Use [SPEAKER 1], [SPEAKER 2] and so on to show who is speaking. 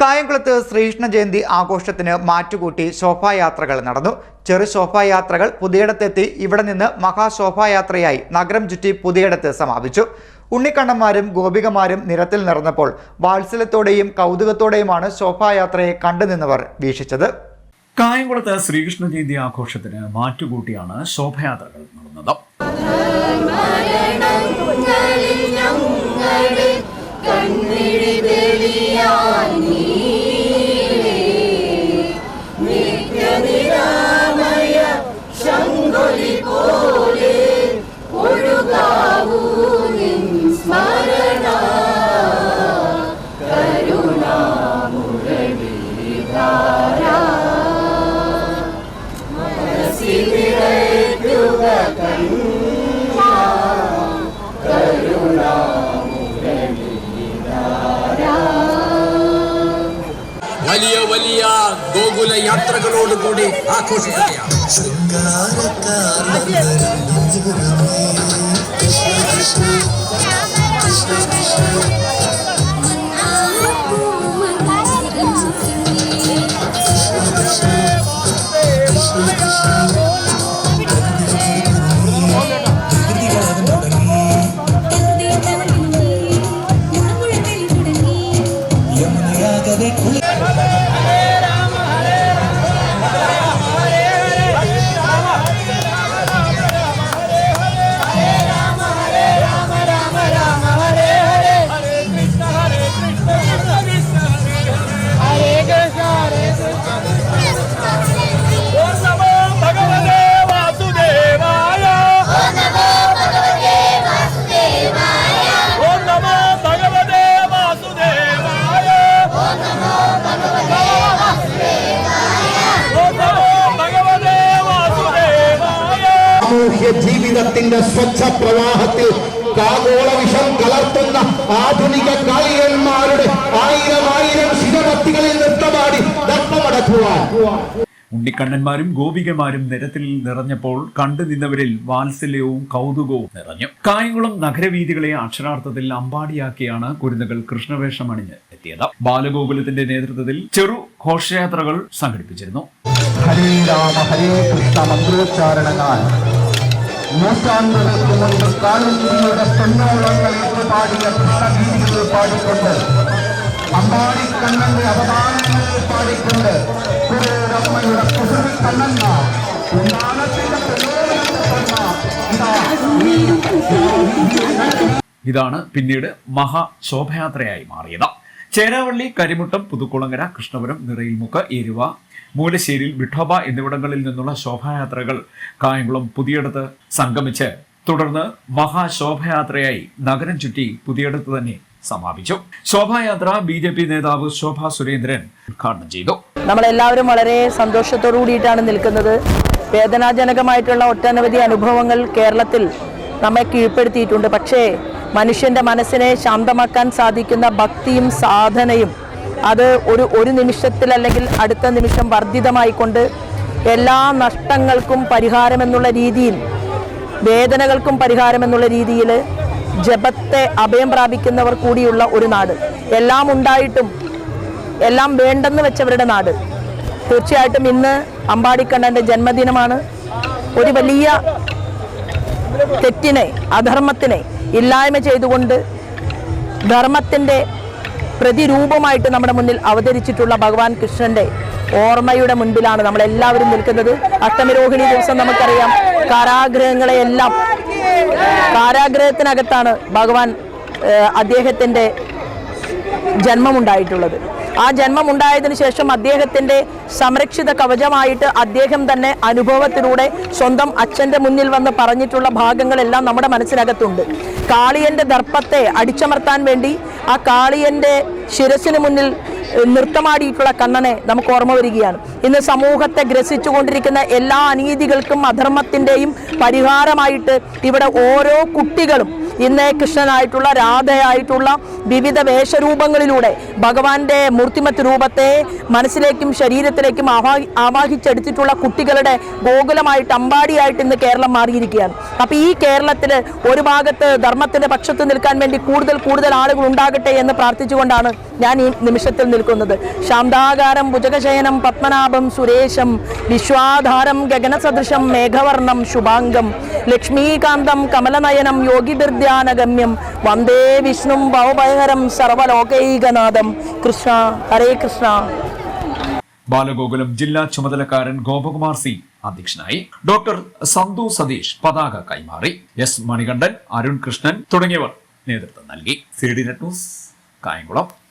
[SPEAKER 1] കായംകുളത്ത് ശ്രീകൃഷ്ണ ജയന്തി ആഘോഷത്തിന് മാറ്റുകൂട്ടി ശോഭായാത്രകൾ നടന്നു. ചെറു ശോഭായാത്രകൾ പുതിയിടത്തെത്തി ഇവിടെ നിന്ന് മഹാശോഭായാത്രയായി നഗരം ചുറ്റി പുതിയിടത്ത് സമാപിച്ചു. ഉണ്ണിക്കണ്ണന്മാരും ഗോപികമാരും നിരത്തിൽ നിറഞ്ഞപ്പോൾ വാത്സല്യത്തോടെയും കൗതുകത്തോടെയുമാണ് ശോഭായാത്രയെ കണ്ടുനിന്നവർ വീക്ഷിച്ചത്.
[SPEAKER 2] കായംകുളത്ത് ശ്രീകൃഷ്ണ ജയന്തി ആഘോഷത്തിന് മാറ്റുകൂട്ടിയാണ് ശോഭയാത്രകൾ നടന്നത്.
[SPEAKER 3] വലിയ വലിയ ഗോകുല യാത്രകളോടുകൂടി ആഘോഷിക്കുകയാണ്.
[SPEAKER 4] ഓം
[SPEAKER 5] സാമൂഹ്യ ജീവിതത്തിന്റെ സ്വച്ഛ പ്രവാഹത്തിൽ കാഗോള വിഷം കലർത്തുന്ന ആധുനിക കാളികന്മാരുടെ ആയിരം ആയിരം ശിരഭക്തികളിൽ നൃത്തമാടി നൃത്തമടക്കുവാൻ
[SPEAKER 2] ഉണ്ണിക്കണ്ണന്മാരും ഗോപികമാരും നിരത്തിൽ നിറഞ്ഞപ്പോൾ കണ്ടു നിന്നവരിൽ വാത്സല്യവും കൗതുകവും നിറഞ്ഞു. കായംകുളം നഗരവീതികളെ അക്ഷരാർത്ഥത്തിൽ അമ്പാടിയാക്കിയാണ് കുരുന്നുകൾ കൃഷ്ണവേഷം അണിഞ്ഞ് എത്തിയത്. ബാലഗോകുലത്തിന്റെ നേതൃത്വത്തിൽ ചെറു ഘോഷയാത്രകൾ സംഘടിപ്പിച്ചിരുന്നു.
[SPEAKER 5] ഹരേ രാമ ഹരേ കൃഷ്ണ മന്ത്രോച്ചാരണങ്ങൾ പാടിക്കൊണ്ട് അമ്പാടിക്കണ്ണന്റെ അവതാരങ്ങൾ പാടിക്കൊണ്ട് കുറേരമ്മയുടെ കുസുമി കണ്ണന്ന
[SPEAKER 2] ഇതാണ് പിന്നീട് മഹാശോഭയാത്രയായി മാറിയത്. ചേരാവള്ളി കരിമുട്ടം പുതുക്കുളങ്ങര കൃഷ്ണപുരം നിറയിൽമുക്ക് എരുവ മൂലശ്ശേരിയിൽ വിഠോബ എന്നിവിടങ്ങളിൽ നിന്നുള്ള ശോഭായാത്രകൾ കായംകുളം പുതിയടത്ത് സംഗമിച്ച്. തുടർന്ന് മഹാശോഭയാത്രയായി നഗരം ചുറ്റി പുതിയടത്ത് തന്നെ സമാപിച്ചു. ശോഭായാത്ര ബി ജെ പി നേതാവ് ശോഭ സുരേന്ദ്രൻ ഉദ്ഘാടനം ചെയ്തു.
[SPEAKER 6] നമ്മളെല്ലാവരും വളരെ സന്തോഷത്തോടു കൂടിയിട്ടാണ് നിൽക്കുന്നത്. വേദനാജനകമായിട്ടുള്ള ഒട്ടനവധി അനുഭവങ്ങൾ കേരളത്തിൽ നമ്മെ കീഴ്പ്പെടുത്തിയിട്ടുണ്ട്. പക്ഷേ മനുഷ്യന്റെ മനസ്സിനെ ശാന്തമാക്കാൻ സാധിക്കുന്ന ഭക്തിയും സാധനയും അത് ഒരു ഒരു നിമിഷത്തിൽ അല്ലെങ്കിൽ അടുത്ത നിമിഷം വർദ്ധിതമായിക്കൊണ്ട് എല്ലാ നഷ്ടങ്ങൾക്കും പരിഹാരമെന്നുള്ള രീതിയിൽ വേദനകൾക്കും പരിഹാരമെന്നുള്ള രീതിയിൽ ജപത്തെ അഭയം പ്രാപിക്കുന്നവർ കൂടിയുള്ള ഒരു നാട്. എല്ലാം ഉണ്ടായിട്ടും എല്ലാം വേണ്ടെന്ന് വെച്ചവരുടെ നാട്. തീർച്ചയായിട്ടും ഇന്ന് അമ്പാടിക്കണ്ണന്റെ ജന്മദിനമാണ്. ഒരു വലിയ തെറ്റിനെ അധർമ്മത്തിനെ ഇല്ലായ്മ ചെയ്തുകൊണ്ട് ധർമ്മത്തിന്റെ പ്രതിരൂപമായിട്ട് നമ്മുടെ മുന്നിൽ അവതരിച്ചിട്ടുള്ള ഭഗവാൻ കൃഷ്ണന്റെ ഓർമ്മയുടെ മുൻപിലാണ് നമ്മളെല്ലാവരും നിൽക്കുന്നത്. അഷ്ടമരോഹിണി ദിവസം നമുക്കറിയാം. കാരാഗ്രഹങ്ങളെയെല്ലാം കാരാഗ്രഹത്തിനകത്താണ് ഭഗവാൻ അദ്ദേഹത്തിന്റെ ജന്മം ജന്മമുണ്ടായിട്ടുള്ളത്. ആ ജന്മം ജന്മമുണ്ടായതിനു ശേഷം അദ്ദേഹത്തിന്റെ സംരക്ഷിത കവചമായിട്ട് അദ്ദേഹം തന്നെ അനുഭവത്തിലൂടെ സ്വന്തം അച്ഛന്റെ മുന്നിൽ വന്ന് പറഞ്ഞിട്ടുള്ള ഭാഗങ്ങളെല്ലാം നമ്മുടെ മനസ്സിനകത്തുണ്ട്. കാളിയന്റെ ദർപ്പത്തെ അടിച്ചമർത്താൻ വേണ്ടി ആ കാളിയന്റെ ശിരസിന് മുന്നിൽ നൃത്തമാടിയിട്ടുള്ള കണ്ണനെ നമുക്ക് ഓർമ്മ വരികയാണ്. ഇന്ന് സമൂഹത്തെ ഗ്രസിച്ചുകൊണ്ടിരിക്കുന്ന എല്ലാ അനീതികൾക്കും അധർമ്മത്തിന്റെയും പരിഹാരമായിട്ട് ഇവിടെ ഓരോ കുട്ടികളും ഇന്ന് കൃഷ്ണനായിട്ടുള്ള രാധയായിട്ടുള്ള വിവിധ വേഷരൂപങ്ങളിലൂടെ ഭഗവാന്റെ മൂർത്തിമത്ത് രൂപത്തെ മനസ്സിലേക്കും ശരീരത്തിലേക്കും ആവാഹി ആവാഹിച്ചെടുത്തിട്ടുള്ള കുട്ടികളുടെ ഗോകുലമായിട്ട് അമ്പാടിയായിട്ട് ഇന്ന് കേരളം മാറിയിരിക്കുകയാണ്. അപ്പൊ ഈ കേരളത്തിൽ ഒരു ഭാഗത്ത് ധർമ്മത്തിന്റെ പക്ഷത്ത് നിൽക്കാൻ വേണ്ടി കൂടുതൽ കൂടുതൽ ആളുകൾ ഉണ്ടാകട്ടെ എന്ന് പ്രാർത്ഥിച്ചുകൊണ്ടാണ് ഞാൻ ഈ നിമിഷത്തിൽ നിൽക്കുന്നത്. ശാന്താകാരം ഭുജകശയനം പത്മനാഭം സുരേശം വിശ്വാധാരം ഗഗനസദൃശം മേഘവർണം ശുഭാംഗം ലക്ഷ്മീകാന്തം കമലനയനം യോഗിബിർധ്യാനഗമ്യം വന്ദേ വിഷ്ണു ഭവഭയഹരം സർവലോകൈകനാഥം. കൃഷ്ണ ഹരേ കൃഷ്ണ.
[SPEAKER 2] ബാലഗോകുലം ജില്ലാ ചുമതലക്കാരൻ ഗോപകുമാർ സി അധ്യക്ഷനായി ഡോക്ടർ സന്തു സതീഷ് പതാക കൈമാറി. എസ് മണികണ്ഠൻ അരുൺ കൃഷ്ണൻ തുടങ്ങിയവർ നേതൃത്വം നൽകി. C D net news Kayamkulam.